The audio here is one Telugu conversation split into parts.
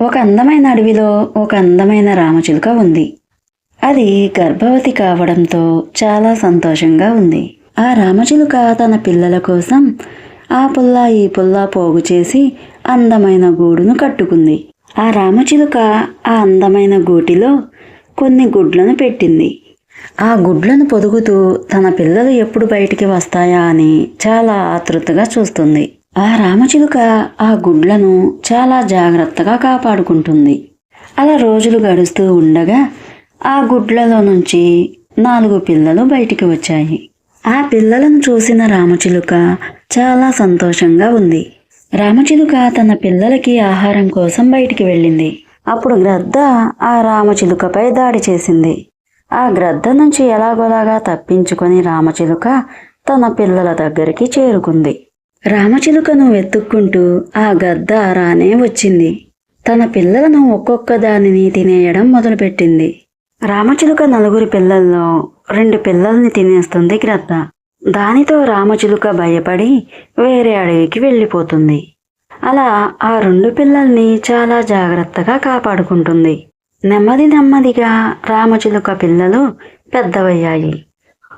ఒక అందమైన అడవిలో ఒక అందమైన రామచిలుక ఉంది. అది గర్భవతి కావడంతో చాలా సంతోషంగా ఉంది. ఆ రామచిలుక తన పిల్లల కోసం ఆ పుల్ల ఈ పుల్ల పోగు చేసి అందమైన గూడును కట్టుకుంది. ఆ రామచిలుక ఆ అందమైన గూటిలో కొన్ని గుడ్లను పెట్టింది. ఆ గుడ్లను పొదుగుతూ తన పిల్లలు ఎప్పుడు బయటికి వస్తాయా అని చాలా ఆతృతగా చూస్తుంది. ఆ రామచిలుక ఆ గుడ్లను చాలా జాగ్రత్తగా కాపాడుకుంటుంది. అలా రోజులు గడుస్తూ ఉండగా ఆ గుడ్లలో నుంచి నాలుగు పిల్లలు బయటికి వచ్చాయి. ఆ పిల్లలను చూసిన రామచిలుక చాలా సంతోషంగా ఉంది. రామచిలుక తన పిల్లలకి ఆహారం కోసం బయటికి వెళ్ళింది. అప్పుడు గ్రద్ద ఆ రామచిలుకపై దాడి చేసింది. ఆ గ్రద్ద నుంచి ఎలాగోలాగా తప్పించుకొని రామచిలుక తన పిల్లల దగ్గరికి చేరుకుంది. రామచిలుకను వెతుక్కుంటూ ఆ గద్ద రానే వచ్చింది. తన పిల్లలను ఒక్కొక్క దానిని తినేయడం మొదలుపెట్టింది. రామచిలుక నలుగురు పిల్లల్లో రెండు పిల్లల్ని తినేస్తుంది గ్రద్ద. దానితో రామచిలుక భయపడి వేరే అడవికి వెళ్ళిపోతుంది. అలా ఆ రెండు పిల్లల్ని చాలా జాగ్రత్తగా కాపాడుకుంటుంది. నెమ్మది నెమ్మదిగా రామచిలుక పిల్లలు పెద్దవయ్యాయి.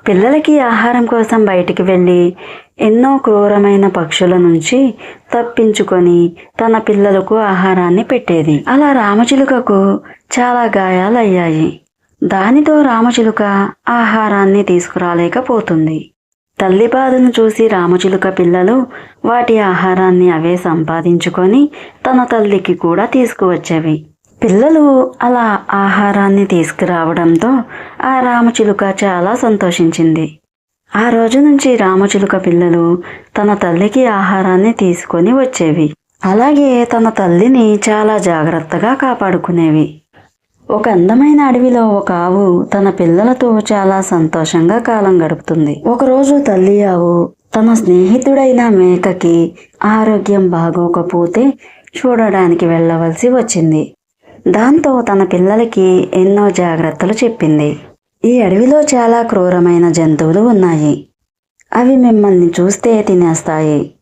పిల్లలకి ఆహారం కోసం బయటికి వెళ్ళి ఎన్నో క్రూరమైన పక్షుల నుంచి తప్పించుకొని తన పిల్లలకు ఆహారాన్ని పెట్టేది. అలా రామచిలుకకు చాలా గాయాలయ్యాయి. దానితో రామచిలుక ఆహారాన్ని తీసుకురాలేకపోతుంది. తల్లి బాధను చూసి రామచిలుక పిల్లలు వాటి ఆహారాన్ని అవే సంపాదించుకొని తన తల్లికి కూడా తీసుకువచ్చేవి. పిల్లలు అలా ఆహారాన్ని తీసుకురావడంతో ఆ రామచిలుక చాలా సంతోషించింది. ఆ రోజు నుంచి రామచిలుక పిల్లలు తన తల్లికి ఆహారాన్ని తీసుకొని వచ్చేవి. అలాగే తన తల్లిని చాలా జాగ్రత్తగా కాపాడుకునేవి. ఒక అందమైన అడవిలో ఒక ఆవు తన పిల్లలతో చాలా సంతోషంగా కాలం గడుపుతుంది. ఒకరోజు తల్లి ఆవు తన స్నేహితుడైన మేకకి ఆరోగ్యం బాగోకపోతే చూడడానికి వెళ్ళవలసి వచ్చింది. దాంతో తన పిల్లలకి ఎన్నో జాగ్రత్తలు చెప్పింది. ఈ అడవిలో చాలా క్రూరమైన జంతువులు ఉన్నాయి. అవి మిమ్మల్ని చూస్తే తినేస్తాయి.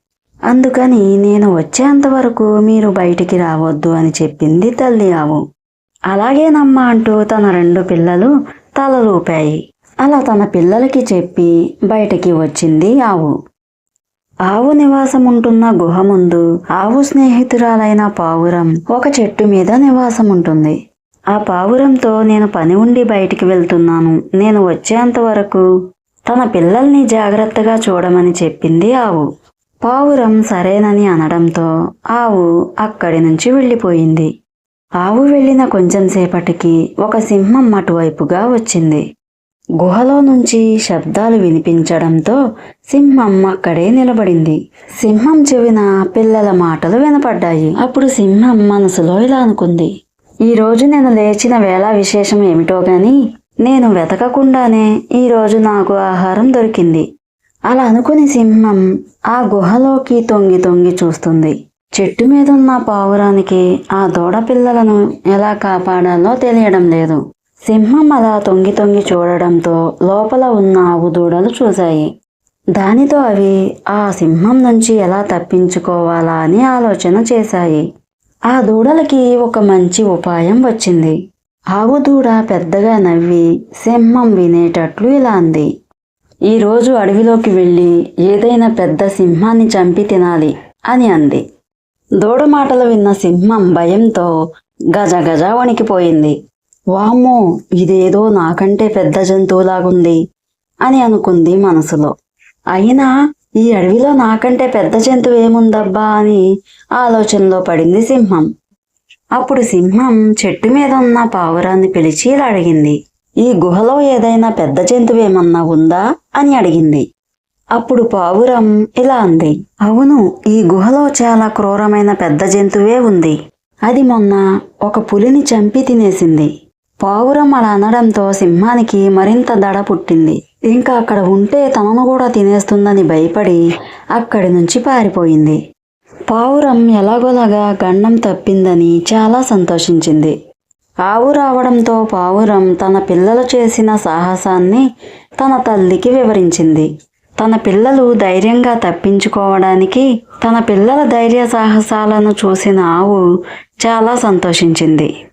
అందుకని నేను వచ్చేంత వరకు మీరు బయటికి రావద్దు అని చెప్పింది తల్లి ఆవు. అలాగేనమ్మా అంటూ తన రెండు పిల్లలు తలలూపాయి అలా తన పిల్లలకి చెప్పి బయటికి వచ్చింది ఆవు. ఆవు నివాసం ఉంటున్న గుహ ముందు ఆవు స్నేహితురాలైన పావురం ఒక చెట్టు మీద నివాసం ఉంటుంది. ఆ పావురంతో నేను పని ఉండి బయటికి వెళ్తున్నాను. నేను వచ్చేంత వరకు తన పిల్లల్ని జాగ్రత్తగా చూడమని చెప్పింది ఆవు. పావురం సరేనని అనడంతో ఆవు అక్కడి నుంచి వెళ్ళిపోయింది. ఆవు వెళ్ళిన కొంచెం సేపటికి ఒక సింహం అటువైపుగా వచ్చింది. గుహలో నుంచి శబ్దాలు వినిపించడంతో సింహం అక్కడే నిలబడింది. సింహం చెవిన పిల్లల మాటలు వినపడ్డాయి. అప్పుడు సింహం మనసులో ఇలా అనుకుంది. ఈ రోజు నేను లేచిన వేళ విశేషం ఏమిటో గాని నేను వెతకకుండానే ఈ రోజు నాకు ఆహారం దొరికింది. అలా అనుకుని సింహం ఆ గుహలోకి తొంగి తొంగి చూస్తుంది. చెట్టు మీద ఉన్న పావురానికి ఆ దూడ పిల్లలను ఎలా కాపాడాలో తెలియడం లేదు. సింహం అలా తొంగి తొంగి చూడడంతో లోపల ఉన్న ఆవు దూడలు చూశాయి. దానితో అవి ఆ సింహం నుంచి ఎలా తప్పించుకోవాలా అని ఆలోచన చేశాయి. ఆ దూడలకి ఒక మంచి ఉపాయం వచ్చింది. ఆవు దూడ పెద్దగా నవ్వి సింహం వినేటట్లు ఇలా అంది. ఈరోజు అడవిలోకి వెళ్ళి ఏదైనా పెద్ద సింహాన్ని చంపి తినాలి అని అంది. దూడ మాటలు విన్న సింహం భయంతో గజ గజ వణికిపోయింది. వామ్మో ఇదేదో నాకంటే పెద్ద జంతువులాగుంది అని అనుకుంది మనసులో. అయినా ఈ అడవిలో నాకంటే పెద్ద జంతువు ఏముందబ్బా అని ఆలోచనలో పడింది సింహం. అప్పుడు సింహం చెట్టు మీద ఉన్న పావురాన్ని పిలిచి ఇలా అడిగింది ఈ గుహలో ఏదైనా పెద్ద జంతువు ఏమన్నా ఉందా? అని అడిగింది. అప్పుడు పావురం ఇలా అంది అవును ఈ గుహలో చాలా క్రూరమైన పెద్ద జంతువే ఉంది. అది మొన్న ఒక పులిని చంపి తినేసింది. పావురం అలా అనడంతో సింహానికి మరింత దడ పుట్టింది. ఇంకా అక్కడ ఉంటే తనను కూడా తినేస్తుందని భయపడి అక్కడి నుంచి పారిపోయింది. పావురం ఎలాగోలాగా గండం తప్పిందని చాలా సంతోషించింది. ఆవు రావడంతో పావురం తన పిల్లలు చేసిన సాహసాన్ని తన తల్లికి వివరించింది. తన పిల్లలు ధైర్యంగా తప్పించుకోవడానికి తన పిల్లల ధైర్య సాహసాలను చూసిన ఆవు చాలా సంతోషించింది.